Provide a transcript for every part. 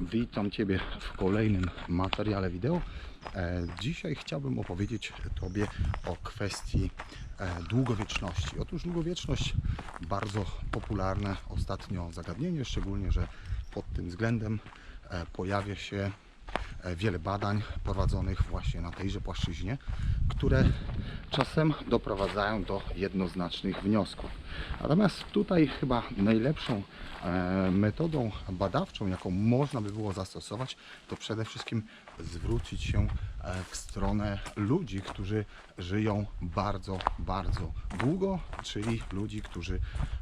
Witam Ciebie w kolejnym materiale wideo. E, Dzisiaj chciałbym opowiedzieć Tobie o kwestii e, długowieczności. Otóż długowieczność bardzo popularne ostatnio zagadnienie, szczególnie, że pod tym względem e, pojawia się wiele badań prowadzonych właśnie na tejże płaszczyźnie, które czasem doprowadzają do jednoznacznych wniosków. Natomiast tutaj chyba najlepszą e, metodą badawczą, jaką można by było zastosować, to przede wszystkim zwrócić się e, w stronę ludzi, którzy żyją bardzo, bardzo długo, czyli ludzi, którzy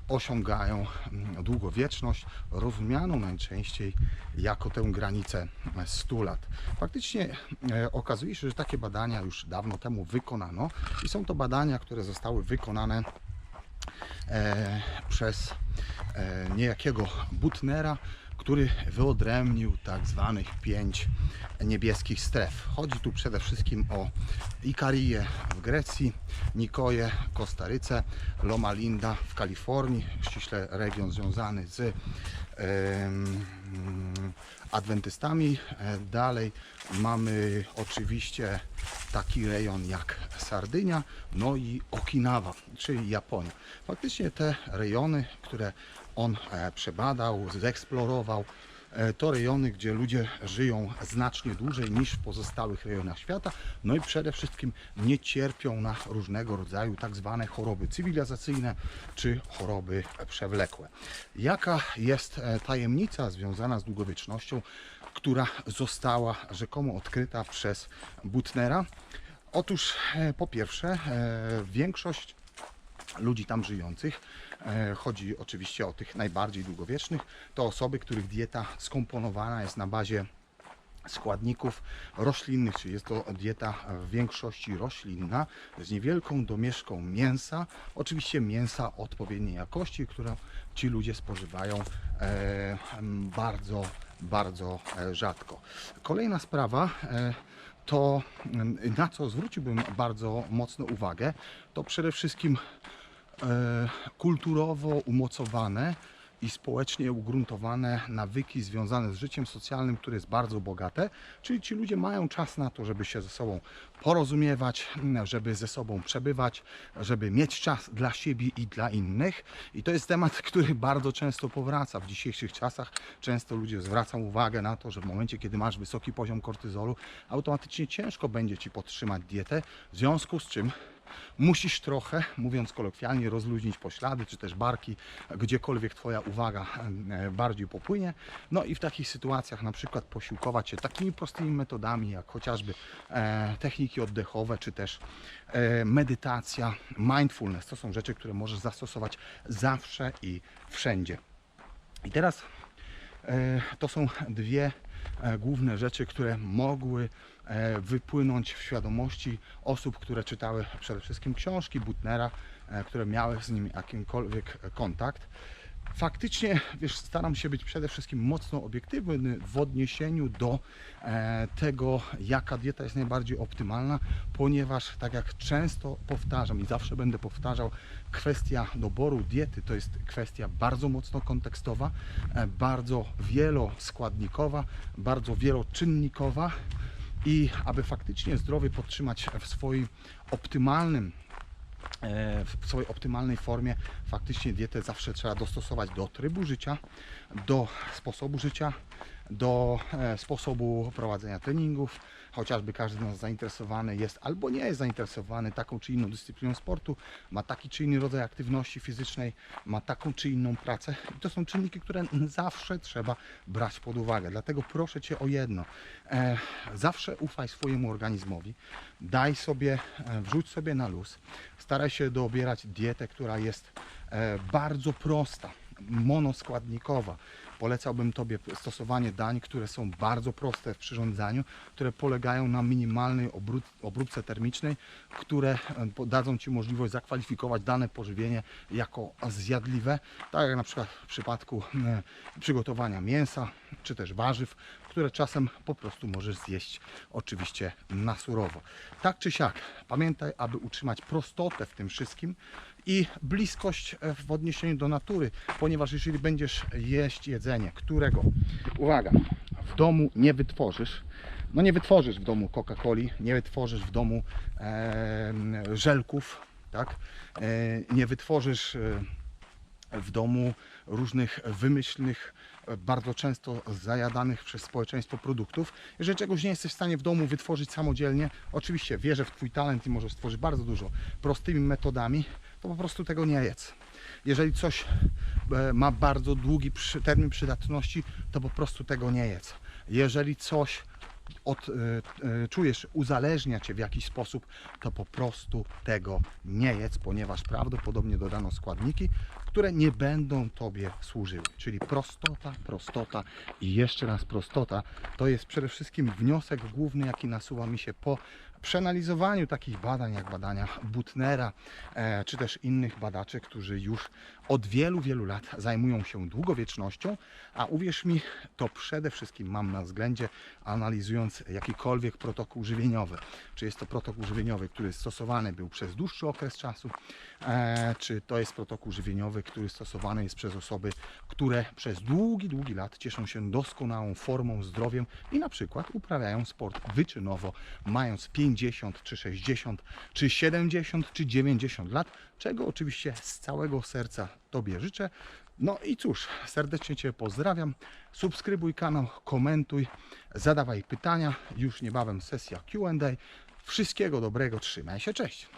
osiągają mm, długowieczność, rozumianą najczęściej jako tę granicę 100 lat. Faktycznie e, okazuje się, że takie badania już dawno temu wykonano i są to badania, które zostały wykonane e, przez e, niejakiego Butnera, który wyodrębnił tak zwanych pięć niebieskich stref. Chodzi tu przede wszystkim o Ikarię w Grecji, Nikoję w Kostaryce, Loma Linda w Kalifornii, ściśle region związany z em, adwentystami. E, Dalej mamy oczywiście taki rejon jak Sardynia, no i Okinawa, czyli Japonia. Faktycznie te rejony, które on e, przebadał, zeksplorował, e, to rejony, gdzie ludzie żyją znacznie dłużej niż w pozostałych rejonach świata, no i przede wszystkim nie cierpią na różnego rodzaju tak zwane choroby cywilizacyjne czy choroby przewlekłe. Jaka jest e, tajemnica związana z długowiecznością, która została rzekomo odkryta przez Butnera? Otóż e, po pierwsze, e, większość ludzi tam żyjących, e, chodzi oczywiście o tych najbardziej długowiecznych, to osoby, których dieta skomponowana jest na bazie składników roślinnych, czyli jest to dieta w większości roślinna z niewielką domieszką mięsa, oczywiście mięsa odpowiedniej jakości, którą ci ludzie spożywają bardzo, bardzo e, rzadko. Kolejna sprawa e, to na co zwróciłbym bardzo mocno uwagę, to przede wszystkim e, kulturowo umocowane i społecznie ugruntowane nawyki związane z życiem socjalnym, które jest bardzo bogate, czyli ci ludzie mają czas na to, żeby się ze sobą porozumiewać, żeby ze sobą przebywać, żeby mieć czas dla siebie i dla innych. I to jest temat, który bardzo często powraca w dzisiejszych czasach. Często ludzie zwracają uwagę na to, że w momencie, kiedy masz wysoki poziom kortyzolu, automatycznie ciężko będzie ci podtrzymać dietę, w związku z czym musisz trochę, mówiąc kolokwialnie, rozluźnić poślady czy też barki, gdziekolwiek Twoja uwaga e, bardziej popłynie. No i w takich sytuacjach na przykład posiłkować się takimi prostymi metodami, jak chociażby e, techniki oddechowe, czy też e, medytacja, mindfulness. To są rzeczy, które możesz zastosować zawsze i wszędzie. I teraz To są dwie główne rzeczy, które mogły wypłynąć w świadomości osób, które czytały przede wszystkim książki Butnera, e, które miały z nim jakimkolwiek e, kontakt. Faktycznie, wiesz, staram się być przede wszystkim mocno obiektywny w odniesieniu do e, tego, jaka dieta jest najbardziej optymalna, ponieważ, tak jak często powtarzam i zawsze będę powtarzał, kwestia doboru diety to jest kwestia bardzo mocno kontekstowa, e, bardzo wieloskładnikowa, bardzo wieloczynnikowa i aby faktycznie zdrowie podtrzymać w swoim optymalnym e, w swojej optymalnej formie. Faktycznie dietę zawsze trzeba dostosować do trybu życia, do sposobu życia, do e, sposobu prowadzenia treningów. Chociażby każdy z nas zainteresowany jest albo nie jest zainteresowany taką czy inną dyscypliną sportu, ma taki czy inny rodzaj aktywności fizycznej, ma taką czy inną pracę. I to są czynniki, które zawsze trzeba brać pod uwagę. Dlatego proszę Cię o jedno. E, zawsze ufaj swojemu organizmowi, daj sobie, e, wrzuć sobie na luz, staraj się dobierać dietę, która jest bardzo prosta, monoskładnikowa. Polecałbym Tobie stosowanie dań, które są bardzo proste w przyrządzaniu, które polegają na minimalnej obró- obróbce termicznej, które e, dadzą Ci możliwość zakwalifikować dane pożywienie jako zjadliwe, tak jak na przykład w przypadku e, przygotowania mięsa czy też warzyw, które czasem po prostu możesz zjeść oczywiście na surowo. Tak czy siak, pamiętaj, aby utrzymać prostotę w tym wszystkim i bliskość w odniesieniu do natury, ponieważ jeżeli będziesz jeść jedzenie, którego, uwaga, w domu nie wytworzysz, no nie wytworzysz w domu Coca-Coli, nie wytworzysz w domu e, żelków, tak? E, nie wytworzysz e, w domu różnych wymyślnych, bardzo często zajadanych przez społeczeństwo produktów. Jeżeli czegoś nie jesteś w stanie w domu wytworzyć samodzielnie, oczywiście wierzę w Twój talent i możesz stworzyć bardzo dużo prostymi metodami, to po prostu tego nie jedz. Jeżeli coś e, ma bardzo długi termin przydatności, to po prostu tego nie jedz. Jeżeli coś od, e, e, czujesz, uzależnia cię w jakiś sposób, to po prostu tego nie jedz, ponieważ prawdopodobnie dodano składniki, które nie będą tobie służyły. Czyli prostota, prostota i jeszcze raz prostota to jest przede wszystkim wniosek główny, jaki nasuwa mi się po przeanalizowaniu takich badań jak badania Butnera, e, czy też innych badaczy, którzy już od wielu, wielu lat zajmują się długowiecznością, a uwierz mi, to przede wszystkim mam na względzie, analizując jakikolwiek protokół żywieniowy. Czy jest to protokół żywieniowy, który stosowany był przez dłuższy okres czasu, e, czy to jest protokół żywieniowy, który stosowany jest przez osoby, które przez długi, długi lat cieszą się doskonałą formą, zdrowiem i na przykład uprawiają sport wyczynowo, mając 50, czy 60, czy 70, czy 90 lat, czego oczywiście z całego serca Tobie życzę. No i cóż, serdecznie Cię pozdrawiam. Subskrybuj kanał, komentuj, zadawaj pytania. Już niebawem sesja QA. Wszystkiego dobrego, trzymaj się, cześć.